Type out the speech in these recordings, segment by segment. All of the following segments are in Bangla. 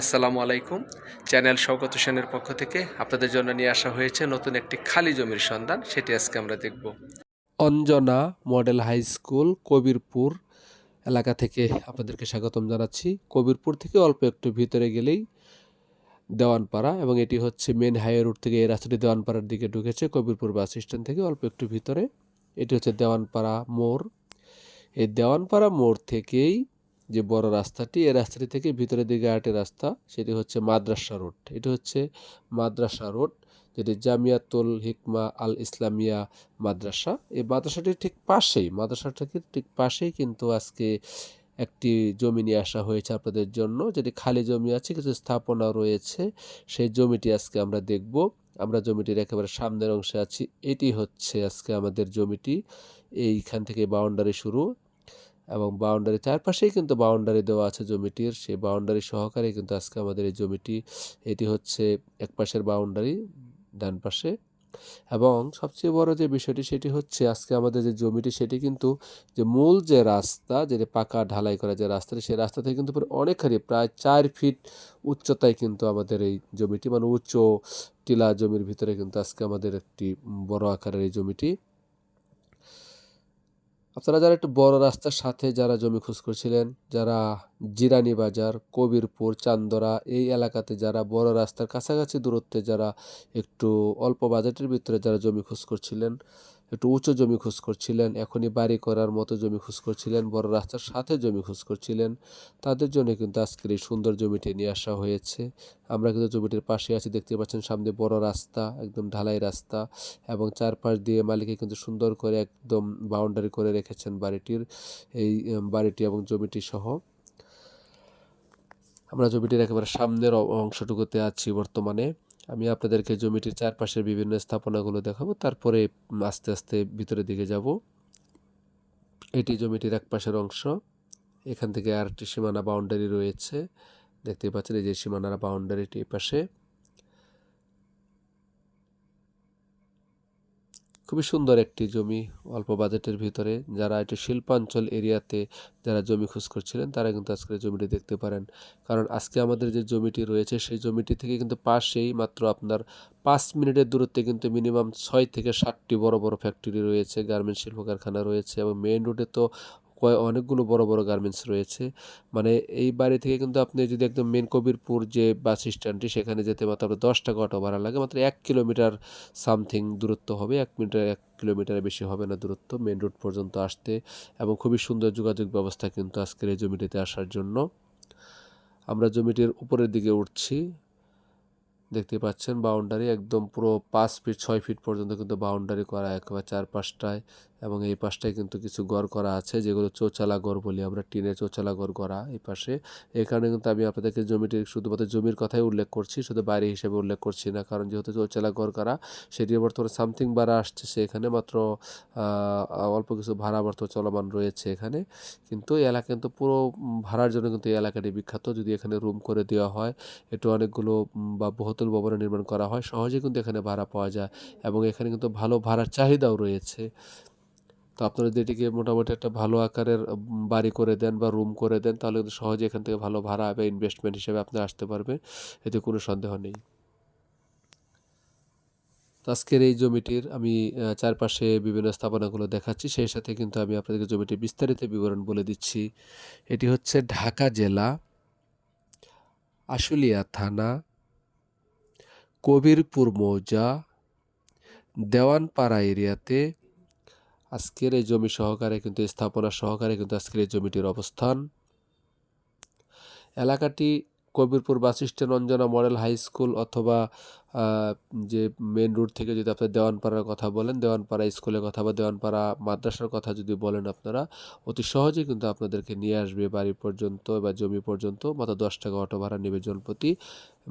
আসসালামু আলাইকুম। চ্যানেল শওকত হোসেনের পক্ষ থেকে আপনাদের জন্য নিয়ে আসা হয়েছে নতুন একটি খালি জমির সন্ধান, সেটি আজকে আমরা দেখব। Anjana model high school, Kabirpur এলাকা থেকে আপনাদেরকে স্বাগতম জানাচ্ছি। কবিরপুর থেকে অল্প একটু ভিতরে গেলেই দেওয়ানপাড়া এবং এটি হচ্ছে মেন হাইওয়ে রোড থেকে এই রাস্তাটি দেওয়ানপাড়ার দিকে ঢুকেছে। কবিরপুর বাস স্ট্যান্ড থেকে অল্প একটু ভিতরে। এটি হচ্ছে দেওয়ানপাড়া মোড়। এই দেওয়ানপাড়া মোড় থেকেই যে বড় রাস্তাটি এই রাস্তাটি থেকে ভিতরের দিকে আরেকটি রাস্তা, সেটি হচ্ছে মাদ্রাসা রোড। এটি হচ্ছে মাদ্রাসা রোড, যেটি জামিয়াতুল হিকমা আল ইসলামিয়া মাদ্রাসা। এই মাদ্রাসাটির ঠিক পাশেই, মাদ্রাসাটির ঠিক পাশেই কিন্তু আজকে একটি জমি নিয়ে আসা হয়েছে আপনাদের জন্য, যেটি খালি জমি আছে, কিছু স্থাপনা রয়েছে। সেই জমিটি আজকে আমরা দেখব। আমরা জমিটির একেবারে সামনের অংশে আছি। এটি হচ্ছে আজকে আমাদের জমিটি। এইখান থেকে বাউন্ডারি শুরু। এবং বাউন্ডারি চারপাশেই কিন্তু বাউন্ডারি দেওয়া আছে জমিটির। সেই বাউন্ডারি সহকারে কিন্তু আজকে আমাদের এই জমিটি, এটি হচ্ছে এক পাশের বাউন্ডারি ডান পাশে। এবং সবচেয়ে বড় যে বিষয়টি, সেটি হচ্ছে আজকে আমাদের যে জমিটি, সেটি কিন্তু যে মূল যে রাস্তা যেটা পাকা ঢালাই করা যে রাস্তাটি সেই রাস্তা থেকে কিন্তু অনেকখানি, প্রায় চার ফিট উচ্চতায় কিন্তু আমাদের এই জমিটি মানে উচ্চ টিলা জমির ভিতরে কিন্তু আজকে আমাদের একটি বড় আকারের এই জমিটি। আপনারা যারা একটু বড় রাস্তার সাথে যারা জমি খোঁজ করছিলেন, যারা জিরানি বাজার, কবিরপুর, চান্দরা, এই এলাকাতে যারা বড় রাস্তার কাছাকাছি দূরত্বে যারা একটু অল্প বাজেটের ভিতরে যারা জমি খোঁজ করছিলেন একটু উঁচু জমি খোঁজ করছিলেন, এখনই বাড়ি করার মতো জমি খোঁজ করছিলেন, বড় রাস্তার সাথে জমি খোঁজ করছিলেন। তাদের জন্য কিন্তু আজকের এই সুন্দর জমিটি নিয়ে আসা হয়েছে। আমরা কিন্তু জমিটির পাশে আছি, দেখতে পাচ্ছেন সামনে বড় রাস্তা, একদম ঢালাই রাস্তা এবং চারপাশ দিয়ে মালিকে কিন্তু সুন্দর করে একদম বাউন্ডারি করে রেখেছেন বাড়িটির, এই বাড়িটি এবং জমিটি সহ। আমরা জমিটির একেবারে সামনের অংশটুকুতে আছি বর্তমানে। আমি আপনাদেরকে জমিটির চারপাশের বিভিন্ন স্থাপনাগুলো দেখাবো, তারপরে আস্তে আস্তে ভিতরের দিকে যাব। এটি জমিটির এক পাশের অংশ। এখান থেকে আরেকটি সীমানা বাউন্ডারি রয়েছে। দেখতে পাচ্ছেন, এই যে সীমানার বাউন্ডারিটি পাশে খুবই সুন্দর একটি জমি অল্প বাজেটের ভিতরে। যারা একটি শিল্পাঞ্চল এরিয়াতে যারা জমি খোঁজ করছিলেন, তারা কিন্তু আজকের জমিটি দেখতে পারেন। কারণ আজকে আমাদের যে জমিটি রয়েছে, সেই জমিটি থেকে কিন্তু পাশেই মাত্র আপনার পাঁচ মিনিটের দূরত্বে কিন্তু মিনিমাম ছয় থেকে সাতটি বড় বড় ফ্যাক্টরি রয়েছে গার্মেন্টস শিল্প কারখানা রয়েছে এবং মেইন রোডে তো কয় অনেকগুলো বড় বড় গার্মেন্টস রয়েছে। মানে এই বাড়ি থেকে কিন্তু আপনি যদি একদম মেন কবিরপুর যে বাস স্ট্যান্ডটি সেখানে যেতে মাত্র আপনার দশ টাকা অটো ভাড়া লাগে। মাত্র এক কিলোমিটার সামথিং দূরত্ব হবে। এক মিটার এক কিলোমিটারের বেশি হবে না দূরত্ব মেন রোড পর্যন্ত আসতে। এবং খুবই সুন্দর যোগাযোগ ব্যবস্থা কিন্তু আজকের এই জমিটিতে আসার জন্য। আমরা জমিটির উপরের দিকে উঠছি। দেখতে পাচ্ছেন বাউন্ডারি একদম পুরো পাঁচ ফিট ছয় ফিট পর্যন্ত কিন্তু বাউন্ডারি করা একেবারে চার পাঁচটায় এবং এই পাশটায় কিন্তু কিছু ঘর করা আছে, যেগুলো চৌচালা ঘর বলি আমরা, টিনের চৌচালা ঘর করা এই পাশে। এখানে কিন্তু আমি আপনাদেরকে জমিটির শুধুমাত্র জমির কথাই উল্লেখ করছি, শুধু বাইরে হিসেবে উল্লেখ করছি না, কারণ যেহেতু চৌচালা ঘর করা, সেটি বর্তমানে সামথিং ভাড়া আসছে সেখানে, মাত্র অল্প কিছু ভাড়া বর্তমানে চলমান রয়েছে এখানে। কিন্তু এই এলাকা কিন্তু পুরো ভাড়ার জন্য কিন্তু এই এলাকাটি বিখ্যাত, যদি এখানে রুম করে দেওয়া হয়, একটু অনেকগুলো বা বহুতল ভবন নির্মাণ করা হয় সহজে কিন্তু এখানে ভাড়া পাওয়া যায় এবং এখানে কিন্তু ভালো ভাড়ার চাহিদাও রয়েছে। তো আপনারা যদি এটিকে মোটামুটি একটা ভালো আকারের বাড়ি করে দেন বা রুম করে দেন, তাহলে কিন্তু সহজে এখান থেকে ভালো ভাড়া বা ইনভেস্টমেন্ট হিসেবে আপনি আসতে পারবেন। এতে কোনো সন্দেহ নেই। আজকের এই জমিটির আমি চারপাশে বিভিন্ন স্থাপনাগুলো দেখাচ্ছি। সেই সাথে কিন্তু আমি আপনাদেরকে জমিটির বিস্তারিত বিবরণ বলে দিচ্ছি। এটি হচ্ছে ঢাকা জেলা, আশুলিয়া থানা, কবিরপুর মৌজা, দেওয়ানপাড়া এরিয়াতে আজকের এই জমি সহকারে কিন্তু, স্থাপনা সহকারে কিন্তু আজকের এই জমিটির অবস্থান। এলাকাটি Kabirpur bus stand Anjana model high school অথবা যে মেন রোড থেকে যদি আপনার দেওয়ানপাড়ার কথা বলেন, দেওয়ানপাড়া স্কুলের কথা বা দেওয়ানপাড়া মাদ্রাসার কথা যদি বলেন আপনারা, অতি সহজেই কিন্তু আপনাদেরকে নিয়ে আসবে বাড়ি পর্যন্ত বা জমি পর্যন্ত, মাত্র দশ টাকা অটো ভাড়া নেবে জনপ্রতি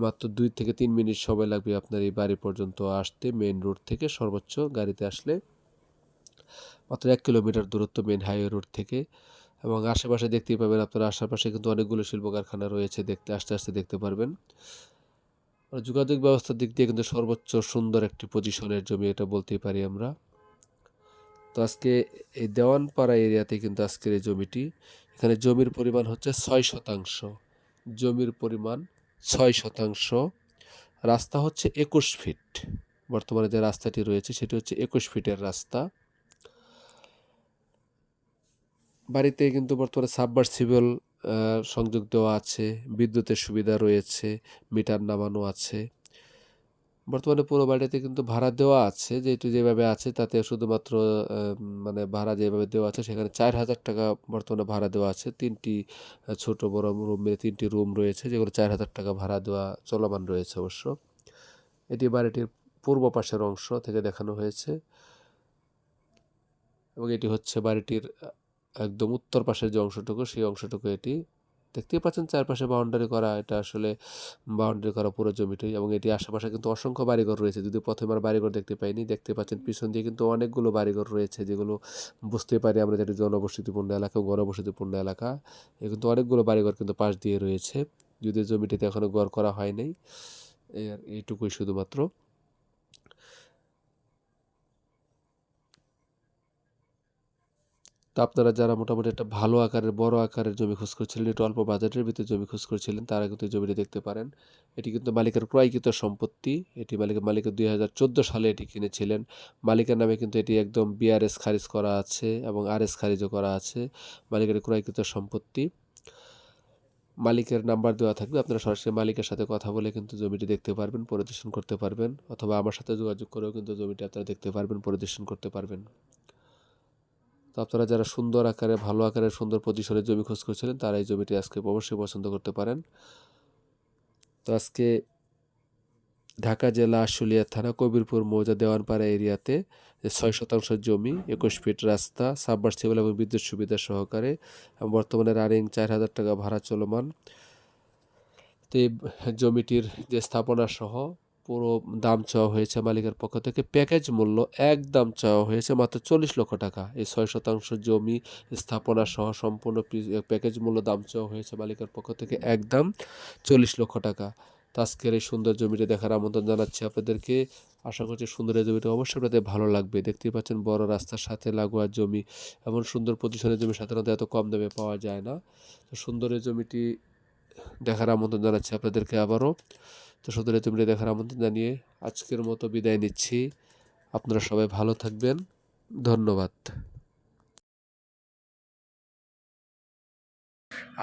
মাত্র দুই থেকে তিন মিনিট সময় লাগবে আপনার এই বাড়ি পর্যন্ত আসতে মেন রোড থেকে সর্বোচ্চ গাড়িতে আসলে। মাত্র এক কিলোমিটার দূরত্ব মেন হাইওয়ে রোড থেকে এবং আশেপাশে দেখতেই পাবেন আপনার, আশেপাশে কিন্তু অনেকগুলো শিল্প কারখানা রয়েছে দেখতে, আস্তে আস্তে দেখতে পারবেন। যোগাযোগ ব্যবস্থার দিক দিয়ে কিন্তু সর্বোচ্চ সুন্দর একটি পজিশনের জমি এটা বলতেই পারি আমরা। তো আজকে এই দেওয়ানপাড়া এরিয়াতে কিন্তু আজকের এই জমিটি, এখানে জমির পরিমাণ হচ্ছে ছয় শতাংশ। জমির পরিমাণ ছয় শতাংশ। রাস্তা হচ্ছে একুশ ফিট বর্তমানে যে রাস্তাটি রয়েছে সেটি হচ্ছে একুশ ফিটের রাস্তা। বাড়িতে কিন্তু বর্তমানে সাবমার্সিবল সংযোগ দেওয়া আছে, বিদ্যুতের সুবিধা রয়েছে, মিটার নামানো আছে। বর্তমানে পুরো বাড়িতে কিন্তু ভাড়া দেওয়া আছে, যেহেতু যেভাবে আছে তাতে শুধুমাত্র মানে ভাড়া যেভাবে দেওয়া আছে সেখানে চার হাজার টাকা বর্তমানে ভাড়া দেওয়া আছে। তিনটি ছোট বড় রুম মিলে তিনটি রুম রয়েছে, যেগুলো চার হাজার টাকা ভাড়া দেওয়া চলমান রয়েছে অবশ্য। এটি বাড়িটির পূর্ব পাশের অংশ থেকে দেখানো হয়েছে। এবং এটি হচ্ছে বাড়িটির একদম উত্তর পাশের যে অংশটুকু, সেই অংশটুকু এটি দেখতেই পাচ্ছেন। চারপাশে বাউন্ডারি করা, এটা আসলে বাউন্ডারি করা পুরো জমিটি এবং এটি আশেপাশে কিন্তু অসংখ্য বাড়িঘর রয়েছে। যদি প্রথমে আর বাড়িঘর দেখতে পাইনি, দেখতে পাচ্ছেন পিছন দিয়ে কিন্তু অনেকগুলো বাড়িঘর রয়েছে যেগুলো বুঝতে পারি আমরা যেটি জনবসতিপূর্ণ এলাকা ও ঘনবসতিপূর্ণ এলাকা। এ কিন্তু অনেকগুলো বাড়িঘর কিন্তু পাশ দিয়ে রয়েছে। যদি জমিটিতে এখনও গড় করা হয় নাই এইটুকুই শুধুমাত্র। তো আপনারা যারা মোটামুটি একটা ভালো আকারের, বড় আকারের জমি খোঁজ করছিলেন, একটু অল্প বাজেটের ভিতরে জমি খোঁজ করছিলেন, তারা কিন্তু জমিটি দেখতে পারেন। এটি কিন্তু মালিকের ক্রয়কৃত সম্পত্তি। এটি মালিকের মালিকের দুই হাজার চোদ্দ সালে এটি কিনেছিলেন। মালিকের নামে কিন্তু এটি একদম বিআরএস খারিজ করা আছে এবং আরএস খারিজও করা আছে মালিকের ক্রয়কৃত সম্পত্তি। মালিকের নাম্বার দেওয়া থাকবে। আপনারা সরাসরি মালিকের সাথে কথা বলে কিন্তু জমিটি দেখতে পারবেন, পরিদর্শন করতে পারবেন অথবা আমার সাথে যোগাযোগ করেও কিন্তু জমিটি আপনারা দেখতে পারবেন, পরিদর্শন করতে পারবেন। আপনারা যারা সুন্দর আকারে, ভালো আকারে, সুন্দর পজিশনে জমি খোঁজ করছিলেন, তারা এই জমিটি আজকে অবশ্যই পছন্দ করতে পারেন। তো আজকে ঢাকা জেলা আশুলিয়া থানা, কবিরপুর মৌজা দেওয়ানপাড়া এরিয়াতে ছয় শতাংশ জমি, একুশ ফিট রাস্তা সাবমার্সিবল এবং বিদ্যুৎ সুবিধা সহকারে বর্তমানে রানিং চার হাজার টাকা ভাড়া চলমান। তো এই জমিটির যে স্থাপনা সহ পুরো দাম চাওয়া হয়েছে মালিকের পক্ষ থেকে। প্যাকেজ মূল্য এক দাম চাওয়া হয়েছে মাত্র চল্লিশ লক্ষ টাকা। এই ছয় শতাংশ জমি স্থাপনা সহ সম্পূর্ণ প্যাকেজ মূল্য দাম চাওয়া হয়েছে মালিকের পক্ষ থেকে একদম চল্লিশ লক্ষ টাকা। আজকের এই সুন্দর জমিটি দেখার আমন্ত্রণ জানাচ্ছি আপনাদেরকে। আশা করছি সুন্দর এই জমিটা অবশ্যই আপনাদের ভালো লাগবে। দেখতেই পাচ্ছেন বড় রাস্তার সাথে লাগোয়া জমি। এমন সুন্দর পজিশনের জমি সাধারণত এত কম দামে পাওয়া যায় না। তো সুন্দর এই জমিটি দেখার আমন্ত্রণ জানাচ্ছি আপনাদেরকে আবারও। তো এই জমিটি দেখার আমন্ত্রণ জানিয়ে আজকের মতো বিদায় নিচ্ছি। আপনারা সবাই ভালো থাকবেন। ধন্যবাদ।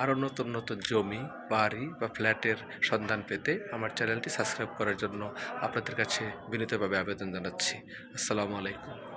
আরও নতুন নতুন জমি, বাড়ি বা ফ্ল্যাটের সন্ধান পেতে আমার চ্যানেলটি সাবস্ক্রাইব করার জন্য আপনাদের কাছে বিনীতভাবে আবেদন জানাচ্ছি। আসসালামু আলাইকুম।